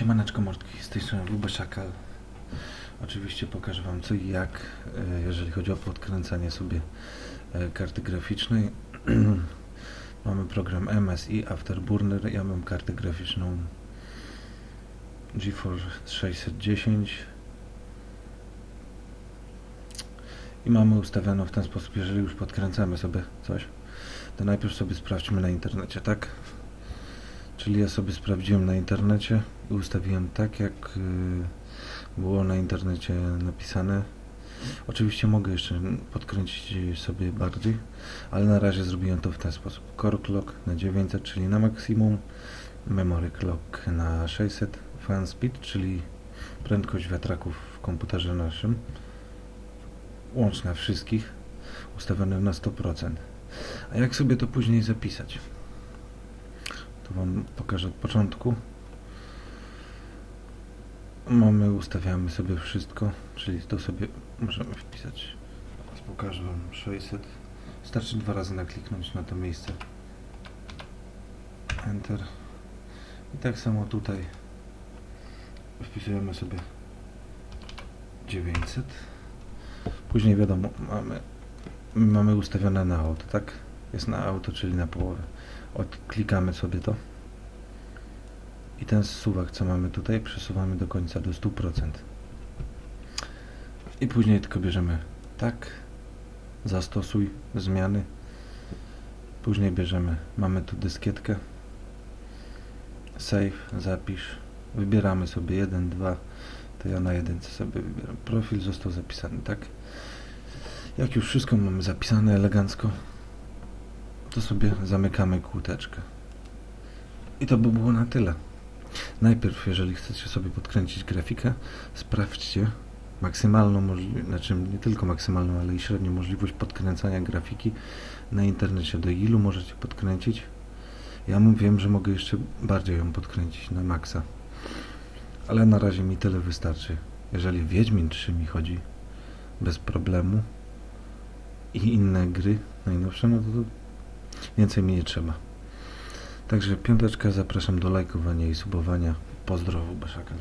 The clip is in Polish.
Siemaneczko mordki, z tej strony WB Szakal. Oczywiście pokażę Wam co i jak, e, jeżeli chodzi o podkręcanie sobie e, karty graficznej. Mamy program MSI Afterburner, ja mam kartę graficzną GeForce 610 i mamy ustawioną w ten sposób, jeżeli już podkręcamy sobie coś, to najpierw sobie sprawdźmy na internecie, tak? Czyli ja sobie sprawdziłem na internecie i ustawiłem tak, jak y, było na internecie napisane. Oczywiście mogę jeszcze podkręcić sobie bardziej, ale na razie zrobiłem to w ten sposób. Core clock na 900, czyli na maksimum, memory clock na 600, fan speed, czyli prędkość wiatraków w komputerze naszym, łączna wszystkich, ustawione na 100%. A jak sobie to później zapisać? Wam pokażę od początku. Mamy, ustawiamy sobie wszystko, czyli to sobie możemy wpisać. Teraz pokażę Wam 600. Wystarczy dwa razy nakliknąć na to miejsce. Enter. I tak samo tutaj wpisujemy sobie 900. Później wiadomo, mamy, mamy ustawione na auto, tak? Jest na auto, czyli na połowę odklikamy sobie to i ten suwak co mamy tutaj przesuwamy do końca do 100% i później tylko bierzemy tak zastosuj zmiany. Później bierzemy mamy tu dyskietkę. Save, zapisz. Wybieramy sobie 1, 2 to ja na jedynce sobie wybieram. Profil został zapisany, tak? Jak już wszystko mamy zapisane elegancko to sobie zamykamy kłóteczkę. I to by było na tyle. Najpierw, jeżeli chcecie sobie podkręcić grafikę, sprawdźcie maksymalną znaczy nie tylko maksymalną, ale i średnią możliwość podkręcania grafiki na internecie. Do ilu możecie podkręcić? Ja wiem, że mogę jeszcze bardziej ją podkręcić na maksa. Ale na razie mi tyle wystarczy. Jeżeli Wiedźmin 3 mi chodzi bez problemu i inne gry najnowsze, no to Więcej mi nie trzeba. Także piąteczka, zapraszam do lajkowania i subowania. Pozdrowu, Beszakal.